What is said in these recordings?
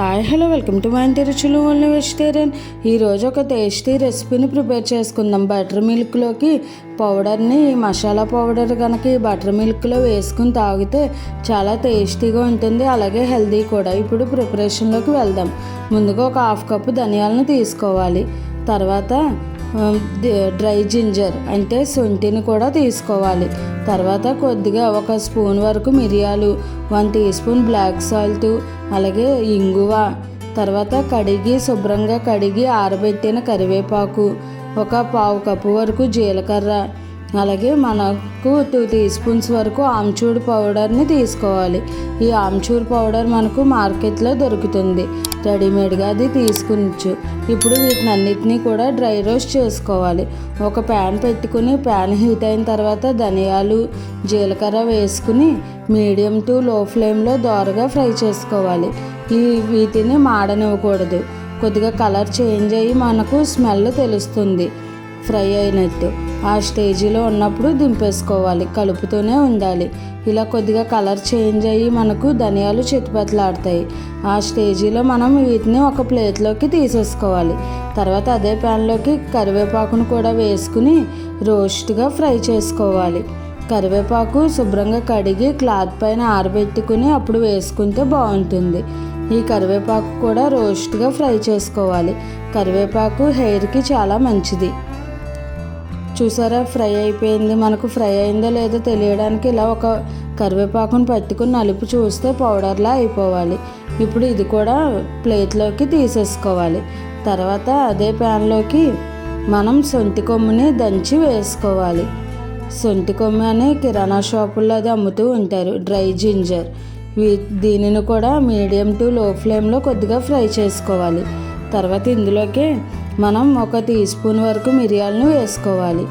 Hi hello welcome to మా ఇంటి Ruchulu only vegetarian ఈరోజు ఒక టేస్టీ రెసిపీని ప్రిపేర్ చేసుకుందాం. బటర్ మిల్క్లోకి పౌడర్ని మసాలా పౌడర్ కనుక ఈ బటర్ మిల్క్లో వేసుకుని తాగితే చాలా టేస్టీగా ఉంటుంది. అలాగే హెల్దీ కూడా. ఇప్పుడు ప్రిపరేషన్లోకి వెళ్దాం. ముందుగా ఒక హాఫ్ కప్పు ధనియాలను తీసుకోవాలి. తర్వాత డ్రై జింజర్ అంటే శొంఠిని కూడా తీసుకోవాలి. తర్వాత కొద్దిగా ఒక స్పూన్ వరకు మిరియాలు one teaspoon black salt అలాగే ఇంగువ. తర్వాత కడిగి శుభ్రంగా కడిగి ఆరబెట్టిన కరివేపాకు ఒక పావు కప్పు వరకు జీలకర్ర. అలాగే మనకు టూ టీ స్పూన్స్ వరకు ఆమ్చూర్ పౌడర్ని తీసుకోవాలి. ఈ ఆమ్చూర్ పౌడర్ మనకు మార్కెట్లో దొరుకుతుంది. రెడీమేడ్గా అది తీసుకునిచ్చు. ఇప్పుడు వీటిని అన్నిటినీ కూడా డ్రై రోస్ట్ చేసుకోవాలి. ఒక ప్యాన్ పెట్టుకుని ప్యాన్ హీట్ అయిన తర్వాత ధనియాలు జీలకర్ర వేసుకుని మీడియం టు లో ఫ్లేమ్లో దోరగా ఫ్రై చేసుకోవాలి. ఈ వీటిని మాడనివ్వకూడదు. కొద్దిగా కలర్ చేంజ్ అయ్యి మనకు స్మెల్ తెలుస్తుంది. ఫ్రై అయినట్టు. ఆ స్టేజీలో ఉన్నప్పుడు దింపేసుకోవాలి కలుపుతూనే ఉండాలి. ఇలా కొద్దిగా కలర్ చేంజ్ అయ్యి మనకు ధనియాలు చిట్టుపట్లాడతాయి ఆ స్టేజీలో మనం వీటిని ఒక ప్లేట్లోకి తీసేసుకోవాలి. తర్వాత అదే ప్యాన్లోకి కరివేపాకును కూడా వేసుకుని రోస్ట్గా ఫ్రై చేసుకోవాలి. కరివేపాకు శుభ్రంగా కడిగి క్లాత్ పైన ఆరబెట్టుకుని అప్పుడు వేసుకుంటే బాగుంటుంది. ఈ కరివేపాకు కూడా రోస్ట్గా ఫ్రై చేసుకోవాలి. కరివేపాకు హెయిర్కి చాలా మంచిది. చూసారా? ఫ్రై అయిపోయింది. మనకు ఫ్రై అయిందో లేదో తెలియడానికి ఇలా ఒక కరివేపాకును పట్టుకుని నలుపు చూస్తే పౌడర్లా అయిపోవాలి. ఇప్పుడు ఇది కూడా ప్లేట్లోకి తీసేసుకోవాలి. తర్వాత అదే ప్యాన్లోకి మనం సొంటి కొమ్ముని దంచి వేసుకోవాలి. సొంటి కొమ్ము అని కిరాణా షాపుల్లో అది అమ్ముతూ ఉంటారు. Dry ginger. వీ దీనిని కూడా మీడియం టు లో ఫ్లేమ్లో కొద్దిగా ఫ్రై చేసుకోవాలి. తర్వాత ఇందులోకి మనం ఒక టీ స్పూన్ వరకు మిరియాలను వేసుకోవాలి.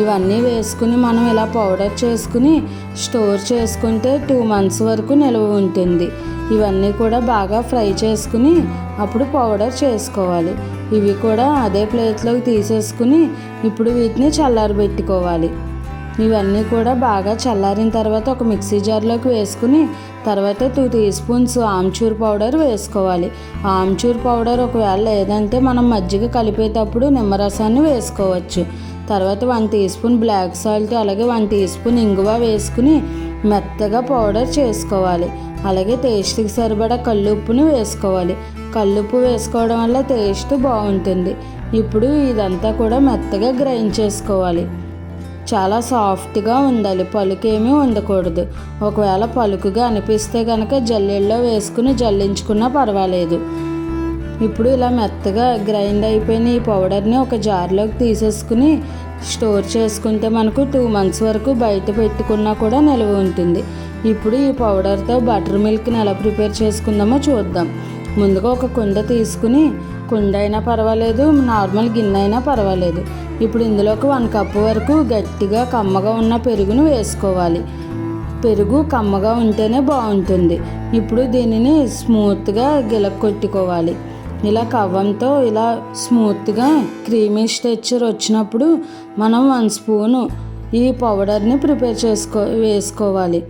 ఇవన్నీ వేసుకుని మనం ఇలా పౌడర్ చేసుకుని స్టోర్ చేసుకుంటే టూ మంత్స్ వరకు నిల్వ ఉంటుంది. ఇవన్నీ కూడా బాగా ఫ్రై చేసుకుని అప్పుడు పౌడర్ చేసుకోవాలి. ఇవి కూడా అదే ప్లేట్లోకి తీసేసుకుని ఇప్పుడు వీటిని చల్లారబెట్టుకోవాలి. ఇవన్నీ కూడా బాగా చల్లారిన తర్వాత ఒక మిక్సీ జార్లోకి వేసుకుని తర్వాత two teaspoons amchur powder వేసుకోవాలి. ఆమ్చూర్ పౌడర్ ఒకవేళ లేదంటే మనం మజ్జిగ కలిపేటప్పుడు నిమ్మరసాన్ని వేసుకోవచ్చు. తర్వాత one teaspoon black salt అలాగే వన్ టీ స్పూన్ ఇంగువ వేసుకుని మెత్తగా పౌడర్ చేసుకోవాలి. అలాగే టేస్ట్కి సరిపడా కల్లుప్పుని వేసుకోవాలి. కల్లుప్పు వేసుకోవడం వల్ల టేస్ట్ బాగుంటుంది. ఇప్పుడు ఇదంతా కూడా మెత్తగా గ్రైండ్ చేసుకోవాలి. చాలా సాఫ్ట్గా ఉండాలి. పలుకేమీ ఉండకూడదు. ఒకవేళ పలుకుగా అనిపిస్తే కనుక జల్లెల్లో వేసుకుని జల్లించుకున్నా పర్వాలేదు. ఇప్పుడు ఇలా మెత్తగా గ్రైండ్ అయిపోయిన ఈ పౌడర్ని ఒక జార్లోకి తీసేసుకుని స్టోర్ చేసుకుంటే మనకు టూ మంత్స్ వరకు బయట పెట్టుకున్నా కూడా నిల్వ ఉంటుంది. ఇప్పుడు ఈ పౌడర్తో బటర్ మిల్క్ని ఎలా ప్రిపేర్ చేసుకుందామో చూద్దాం. ముందుగా ఒక కుండ తీసుకుని కుండ అయినా పర్వాలేదు నార్మల్ గిన్నె అయినా పర్వాలేదు. ఇప్పుడు ఇందులోకి వన్ కప్ వరకు గట్టిగా కమ్మగా ఉన్న పెరుగును వేసుకోవాలి. పెరుగు కమ్మగా ఉంటేనే బాగుంటుంది. ఇప్పుడు దీనిని స్మూత్గా గిలక్కొట్టుకోవాలి. ఇలా కవ్వంతో ఇలా స్మూత్గా క్రీమీ స్టెచ్చర్ వచ్చినప్పుడు మనం వన్ స్పూను ఈ పౌడర్ని ప్రిపేర్ చేసుకో వేసుకోవాలి.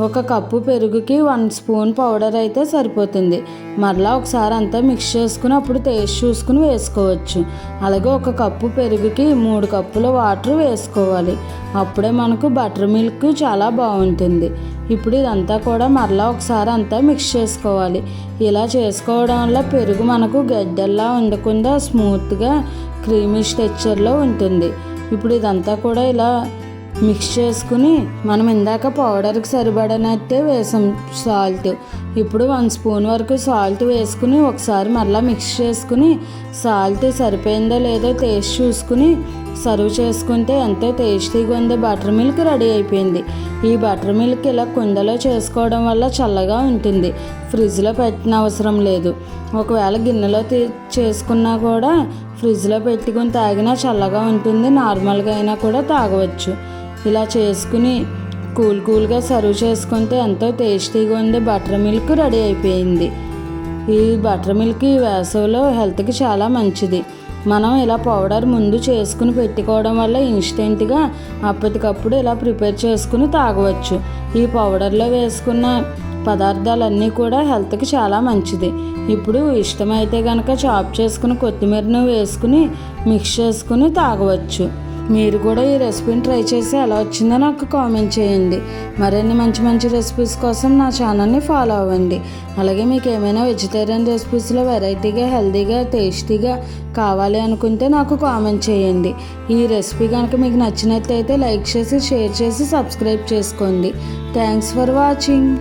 ఒక కప్పు పెరుగుకి వన్ స్పూన్ పౌడర్ అయితే సరిపోతుంది. మరలా ఒకసారి అంతా మిక్స్ చేసుకుని అప్పుడు టేస్ట్ చూసుకుని వేసుకోవచ్చు. అలాగే ఒక కప్పు పెరుగుకి మూడు కప్పుల వాటర్ వేసుకోవాలి. అప్పుడే మనకు బటర్ మిల్క్ చాలా బాగుంటుంది. ఇప్పుడు ఇదంతా కూడా మరలా ఒకసారి అంతా మిక్స్ చేసుకోవాలి. ఇలా చేసుకోవడం వల్ల పెరుగు మనకు గడ్డల్లా ఉండకుండా స్మూత్గా క్రీమీ స్ట్రెచ్చర్లో ఉంటుంది. ఇప్పుడు ఇదంతా కూడా ఇలా మిక్స్ చేసుకుని మనం ఇందాక పౌడర్కి సరిపడనట్టే వేసాం సాల్ట్. ఇప్పుడు వన్ స్పూన్ వరకు సాల్ట్ వేసుకుని ఒకసారి మరలా మిక్స్ చేసుకుని సాల్ట్ సరిపోయిందో లేదో టేస్ట్ చూసుకుని సర్వ్ చేసుకుంటే ఎంతో టేస్టీగా ఉంది. బటర్ మిల్క్ రెడీ అయిపోయింది. ఈ బటర్ మిల్క్ ఇలా కుండలో చేసుకోవడం వల్ల చల్లగా ఉంటుంది. ఫ్రిడ్జ్లో పెట్టిన అవసరం లేదు. ఒకవేళ గిన్నెలో తీ చేసుకున్నా కూడా ఫ్రిడ్జ్లో పెట్టుకుని తాగినా చల్లగా ఉంటుంది. నార్మల్గా అయినా కూడా తాగవచ్చు. ఇలా చేసుకుని కూల్ కూల్గా సర్వ్ చేసుకుంటే ఎంతో టేస్టీగా ఉంది బటర్ మిల్క్ రెడీ అయిపోయింది. ఈ బటర్ మిల్క్ ఈ వేసవిలో హెల్త్కి చాలా మంచిది. మనం ఇలా పౌడర్ ముందు చేసుకుని పెట్టుకోవడం వల్ల ఇన్స్టెంట్గా అప్పటికప్పుడు ఇలా ప్రిపేర్ చేసుకుని తాగవచ్చు. ఈ పౌడర్లో వేసుకున్న పదార్థాలన్నీ కూడా హెల్త్కి చాలా మంచిది. ఇప్పుడు ఇష్టమైతే కనుక చాప్ చేసుకుని కొత్తిమీరను వేసుకుని మిక్స్ చేసుకుని తాగవచ్చు. మీరు కూడా ఈ రెసిపీని ట్రై చేసి ఎలా వచ్చిందో నాకు కామెంట్ చేయండి. మరిన్ని మంచి మంచి రెసిపీస్ కోసం నా ఛానల్ని ఫాలో అవ్వండి. అలాగే మీకు ఏమైనా వెజిటేరియన్ రెసిపీస్లో వెరైటీగా హెల్తీగా టేస్టీగా కావాలి అనుకుంటే నాకు కామెంట్ చేయండి. ఈ రెసిపీ కనుక మీకు నచ్చినట్లయితే లైక్ చేసి షేర్ చేసి సబ్స్క్రైబ్ చేసుకోండి. Thanks for watching